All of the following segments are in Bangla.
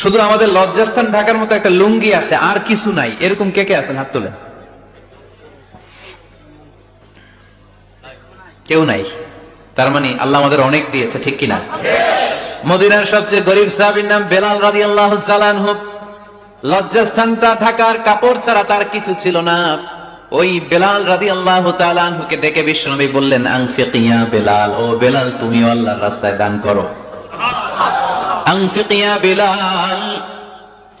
শুধু আমাদের লজ্জাস্থান ঢাকার মতো একটা লুঙ্গি আছে, আর কিছু নাই। এরকম কে কে আছেন হাত তোলেন কেউ নাই। তার মানে আল্লাহ আমাদের অনেক দিয়েছে, ঠিক কিনা? মদিনার সবচেয়ে গরিব সাহাবীর নাম বেলাল রাদি আল্লাহ চালানহু লজ্জাস্থানটা ঢাকার কাপড় ছাড়া তার কিছু ছিল না। ওই বেলাল রাদি আল্লাহ তালানহুকে ডেকে বিশ্বনবী বললেন আংফিকিয়া বেলাল, ও বেলাল, তুমিও আল্লাহর রাস্তায় দান করো। আংফিকিয়া বেলাল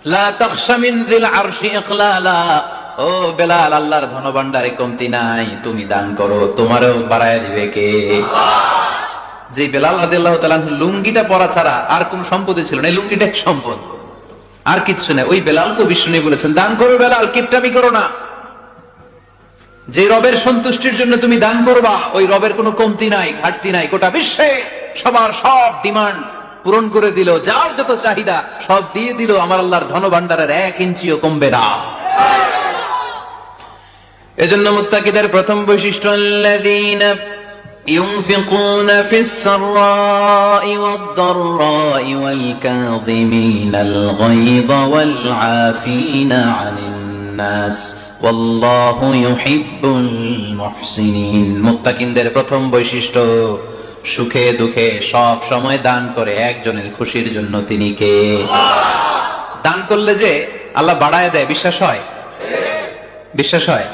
লা তাখশা মিন যিল আরশি ইকলালা ও বেলাল, আল্লাহর ধনভাণ্ডারে কমতি নাই। তুমি দান করো, তোমারও বাড়ায় দিবে কে? যে বেলাল রাদিয়াল্লাহু তাআলা লুঙ্গিটা পরা ছাড়া আর কোন সম্পত্তি ছিল না। লুঙ্গিটা সম্পদ। আর কিচ্ছু নেই। ওই বেলাল বেলালকে বিষ্ণু বলেছেন, দান করো বেলাল, কিপটামি করো না। যে রবের সন্তুষ্টির জন্য তুমি দান করবা, ওই রবের কোনো কমতি নাই, ঘাটতি নাই। গোটা বিশ্বে সবার সব ডিমান্ড পূরণ করে দিল যার যত চাহিদা সব দিয়ে দিল আমার আল্লাহর ধন ভান্ডারের এক ইঞ্চিও কমবে না এজন্য মুত্তাকিদের প্রথম বৈশিষ্ট্য আল্লাযীনা ينفقون في السراء والضراء والكاظمين الغيظ والعافين عن الناس والله يحب المحسنين মুত্তাকিনদের প্রথম বৈশিষ্ট্য সুখে দুঃখে সব সময় দান করে একজনের খুশির জন্য তিনি কে দান করলে যে আল্লাহ বাড়ায় দেয় বিশ্বাস হয় বিশ্বাস হয়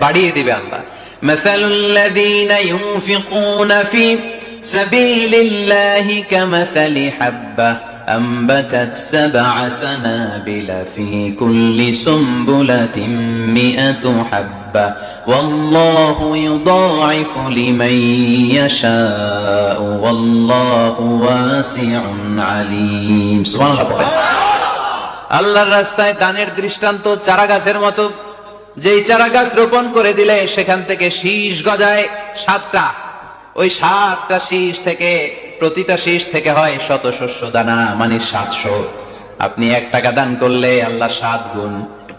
বাড়িয়ে দিবে আল্লাহ مثل الذين ينفقون في سبيل الله كمثل حبة أنبتت سبع سنابل في كل سنبلة مئة حبة والله يضاعف لمن يشاء والله واسع عليم سبحان الله আল্লাহর রাস্তায় দানের দৃষ্টান্ত চারা গাছের মতো যেই চারা গাছ রোপণ করে দিলে সেখান থেকে শীষ গজায় সাতটা ওই সাতটা শীষ থেকে প্রতিটা শীষ থেকে হয় শত শস্য দানা মানে সাতশো আপনি এক টাকা দান করলে আল্লাহ সাত গুণ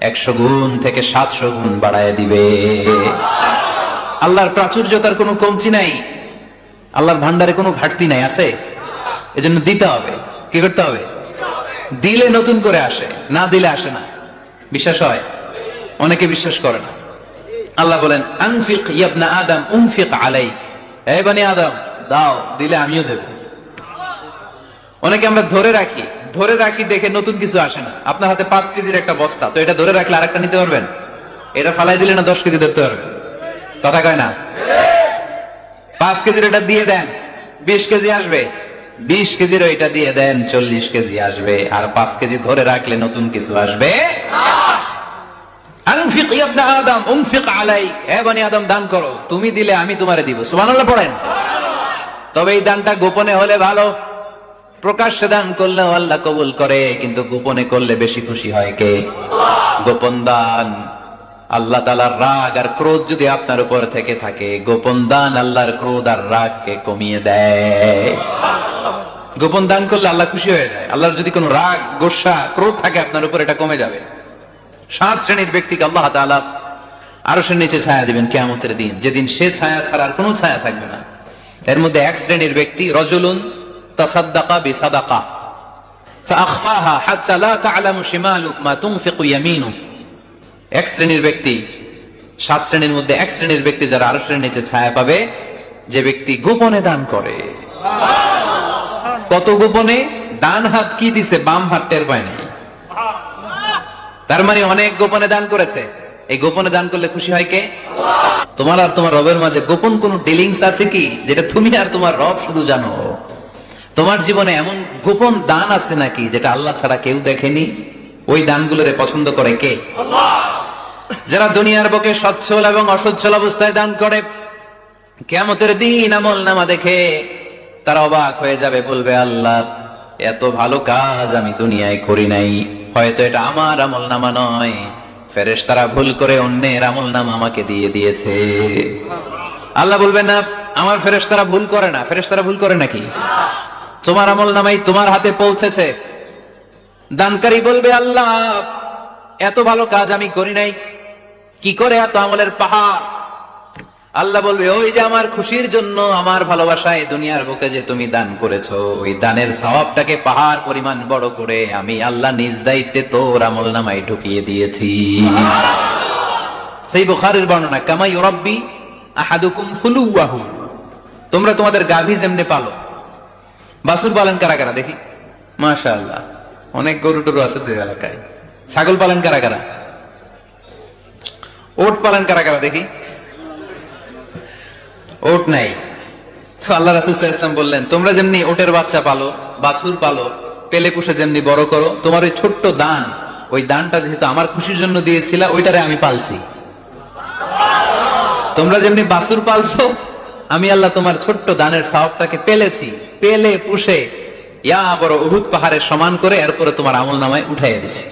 একশো গুণ থেকে সাতশো গুণ বাড়ায় দিবে। আল্লাহর প্রাচুর্যতার কোনো কমতি নাই। আল্লাহর ভান্ডারে কোনো ঘাটতি নাই, আছে? এজন্য দিতে হবে। কি করতে হবে? দিলে নতুন করে আসে, না দিলে আসে না। বিশ্বাস হয়? অনেকে বিশ্বাস করে না। আল্লাহ বলেন, আনফিক ইয়াবনা আদম, উনফিক আলাইক। এই বানি আদম, দাও, দিলে আমিও দেব। অনেকে আমরা ধরে রাখি ধরে রাখি দেখে নতুন কিছু আসে না। আপনার হাতে পাঁচ কেজির একটা বস্তা, তো এটা ধরে রাখলে আরেকটা নিতে পারবেন? এটা ফালাই দিলে না দশ কেজি ধরতে পারবেন? কথা কয় না? পাঁচ কেজির এটা দিয়ে দেন, বিশ কেজি আসবে। বিশ কেজির ওইটা দিয়ে দেন, চল্লিশ কেজি আসবে। আর পাঁচ কেজি ধরে রাখলে নতুন কিছু আসবে তুমি দিলে আমি তোমারে দিব। সুবহানাল্লাহ পড়েন। তবে এই দানটা গোপনে হলে ভালো। প্রকাশ্যে দান করলে আল্লাহ কবুল করে, কিন্তু গোপনে করলে বেশি খুশি হয় কে? গোপন দান, আল্লাহ তালার রাগ আর ক্রোধ যদি আপনার উপর থেকে থাকে, গোপন দান আল্লাহর ক্রোধ আর রাগকে কমিয়ে দেয়। গোপন দান করলে আল্লাহ খুশি হয়ে যায়। আল্লাহর যদি কোনো রাগ, গোসা, ক্রোধ থাকে, আপনার উপর এটা কমে যাবে। সাত শ্রেণির ব্যক্তিকে আল্লাহ তাআলা আরও সে নিচে ছায়া দিবেন কেয়ামতের দিন। যেদিন সে ছায়া ছাড়া আর কোনো ছায়া থাকবে না। এর মধ্যে এক শ্রেণির ব্যক্তি রজুলুন কত গোপনে? ডান হাত কি দিছে, বাম হাত টের পায় তার মানে অনেক গোপনে দান করেছে। এই গোপনে দান করলে খুশি হয় কে? তোমার আর তোমার রবের মাঝে গোপন কোন ডিলিংস আছে কি? যেটা তুমি আর তোমার রব শুধু জানো। তোমার জীবনে এমন গোপন দান আছে নাকি যেটা আল্লাহ ছাড়া কেউ দেখেনি? ওই দানগুলোরে পছন্দ করে কে? যারা দুনিয়ার বুকে সচ্ছল এবং অসচ্ছল অবস্থায় দান করে কেমতের দিন আমল নামা দেখে তারা অবাক হয়ে যাবে, বলবে, আল্লাহ, এত ভালো কাজ আমি দুনিয়ায় করি নাই। হয়তো এটা আমার আমল নামা নয়। ফেরেশ তারা ভুল করে অন্যের আমল নাম আমাকে দিয়ে দিয়েছে। আল্লাহ বলবেন না, আমার ফেরেশ তারা ভুল করে না। ফেরেশ তারা ভুল করে নাকি? তোমার আমল নামাই তোমার হাতে পৌঁছেছে। দানকারী বলবে, আল্লাহ, এত ভালো কাজ আমি করি নাই। কি করে এত আমলের পাহাড়? আল্লাহ বলবে, ওই যে আমার খুশির জন্য, আমার ভালোবাসায় দুনিয়ার বুকে যে তুমি দান করেছ, ওই দানের সওয়াবটাকে পাহাড় পরিমাণ বড় করে আমি আল্লাহ নিজ দায়িত্বে তোর আমল নামায় ঢুকিয়ে দিয়েছি। সেই বুখারের বর্ণনা, কামাই রব্বি আহাদুকুম ফুলুয়াহু। তোমরা তোমাদের গাভী যেমনে পালো। বাসুর পালন কারা কারা? দেখি। মাশা অনেক গরু টরু আছে এই এলাকায়। ছাগল পালন কারা কারা? ওট পালন কারা কারা? দেখি। ওট নাই। তো আল্লাহ রাসুল ইসলাম বললেন, তোমরা যেমনি ওটের বাচ্চা পালো, বাছুর পালো, পেলে পুষে যেমনি বড় করো, তোমার ওই ছোট্ট দান, ওই দানটা যেহেতু আমার খুশির জন্য দিয়েছিল, ওইটারে আমি পালছি। তোমরা যেমনি বাছুর পালছো আমি আল্লাহ তোমার ছোট্ট দানের সাহবটাকে পেলেছি, পেলে, পুষে, ইয়া বড় উহুদ পাহাড়ের সমান করে এরপরে তোমার আমল নামায় উঠাইয়া দিছি।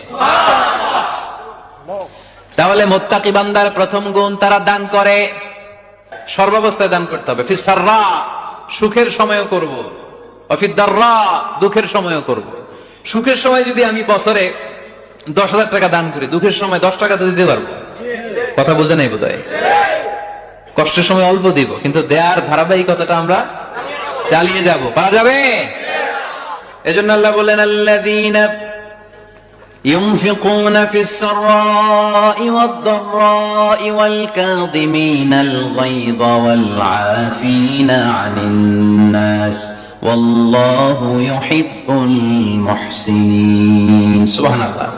তাহলে মোত্তাকি বান্দার প্রথম গুণ তারা দান করে, সর্বাবস্থায় দান করতে হবে। ফিসাররা সুখের সময়ও করব। অফিদাররা দুঃখের সময়ও করব। সুখের সময় যদি আমি বছরে দশ হাজার টাকা দান করি, দুঃখের সময় দশ টাকা তো দিতে পারব। কথা বুঝে নাই বোধ কষ্টের সময় অল্প দিব কিন্তু দেয়ার ধারাবাহিকতাটা আমরা চালিয়ে যাব পারা যাবে এজন্য আল্লাহ বললেন আল্লাযীনা ينفقون في السراء والضراء والكاظمين الغيظ والعافين عن الناس والله يحب المحسنين سبحان الله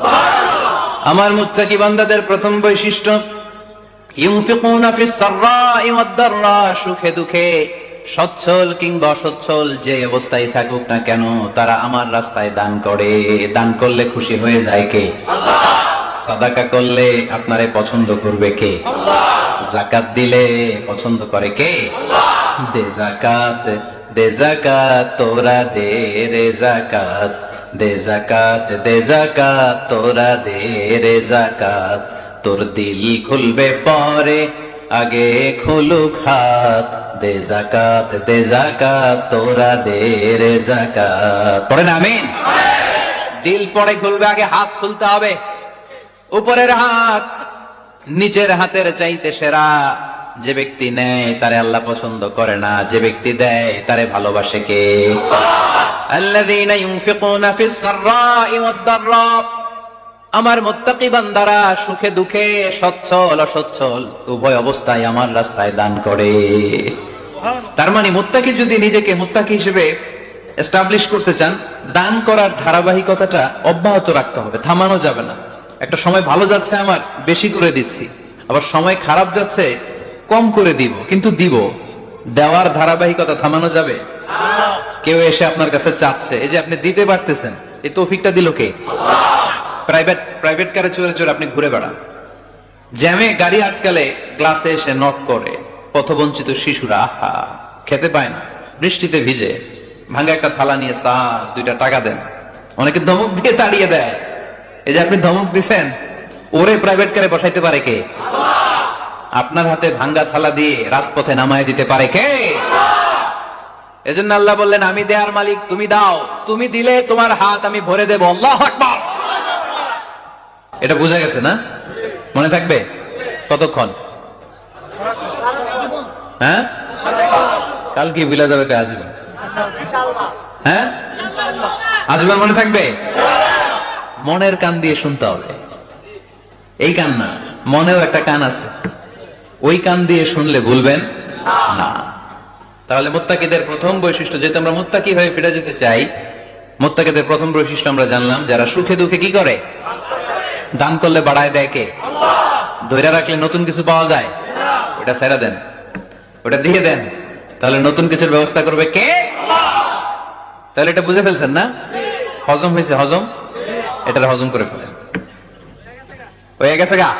আমার মুত্তাকি বান্দাদের প্রথম বৈশিষ্ট্য সুখে দুঃখে সচ্ছল কিংবা অসচ্ছল যে অবস্থায় থাকুক না কেন তারা আমার রাস্তায় দান করে। দান করলে খুশি হয়ে যায় কে? সাদাকা করলে আপনারে পছন্দ করবে কে? জাকাত দিলে পছন্দ করে কে? দে জাকাত দে জাকাত তোরা দে রে জাকাত। দে জাকাত দে জাকাত তোরা দে রে জাকাত। তোর দিল খুলবে পরে। আগে খুলুক হাত দে জাকাত দে জাকাত তোরা দে রে জাকাত পড়েন আমিন? দিল পরে খুলবে, আগে হাত খুলতে হবে। উপরের হাত, নিচের হাতের চাইতে সেরা। যে ব্যক্তি নেয়, তারে আল্লাহ পছন্দ করে না। যে ব্যক্তি দেয়, তারে ভালোবাসে কে? আল্লাযীনা আমার মোত্তাকি বান্দারা সুখে দুঃখে সচ্ছল অসচ্ছল উভয় অবস্থায় আমার রাস্তায় দান করে। তার মানে মোত্তাকি যদি নিজেকে মোত্তাকি হিসেবে এস্টাবলিশ করতে চান দান করার ধারাবাহিকতাটা অব্যাহত রাখতে হবে থামানো যাবে না। একটা সময় ভালো যাচ্ছে আমার বেশি করে দিচ্ছি। আবার সময় খারাপ যাচ্ছে কম করে দিব কিন্তু দিব। দেওয়ার ধারাবাহিকতা থামানো যাবে? কেউ এসে আপনার কাছে চাচ্ছে এই যে আপনি দিতে পারতেছেন এই তৌফিকটা দিল কে? প্রাইভেট প্রাইভেট কারে চড়ে চড়ে আপনি ঘুরে বেড়ান। জ্যামে গাড়ি আটকালে গ্লাসে এসে নক করে পথবঞ্চিত শিশুরা, আহা, খেতে পায় না, বৃষ্টিতে ভিজে ভাঙা একটা থালা নিয়ে চা দুইটা টাকা দেন। অনেকে ধমক দিয়ে তাড়িয়ে দেয়। এই যে আপনি ধমক দিছেন, ওরে প্রাইভেট কারে বসাইতে পারে কে? আপনার হাতে ভাঙ্গা থালা দিয়ে রাজপথে নামায় দিতে পারে কে? এজন্য আল্লাহ বললেন, আমি দেয়ার মালিক, তুমি দাও, তুমি দিলে তোমার হাত আমি ভরে দেবো। আল্লাহ আকবার। এটা বুঝা গেছে না? মনে থাকবে? কতক্ষণ? হ্যাঁ? কালকে বিলা যাবে আজীবন হ্যাঁ? আজীবন মনে থাকবে? মনের কান দিয়ে শুনতে হবে। এই কান না, মনেও একটা কান আছে। ওই কান দিয়ে শুনলে ভুলবেন না। তাহলে মোত্তাকিদের প্রথম বৈশিষ্ট্য, যেহেতু আমরা মোত্তাকি হয়ে ফিরে যেতে চাই, মোত্তাকিদের প্রথম বৈশিষ্ট্য আমরা জানলাম, যারা সুখে দুঃখে কি করে? দান করলে বাড়ায় দেয় কে? ধৈর্য রাখলে নতুন কিছু পাওয়া যায়। ওটা সেরা দেন। ওটা দিয়ে দেন। তাহলে নতুন কিছুর ব্যবস্থা করবে কে? তাহলে এটা বুঝে ফেলছেন না? হজম হয়েছে, হজম? এটা হজম করে ফেলেন। হয়ে গেছে গা?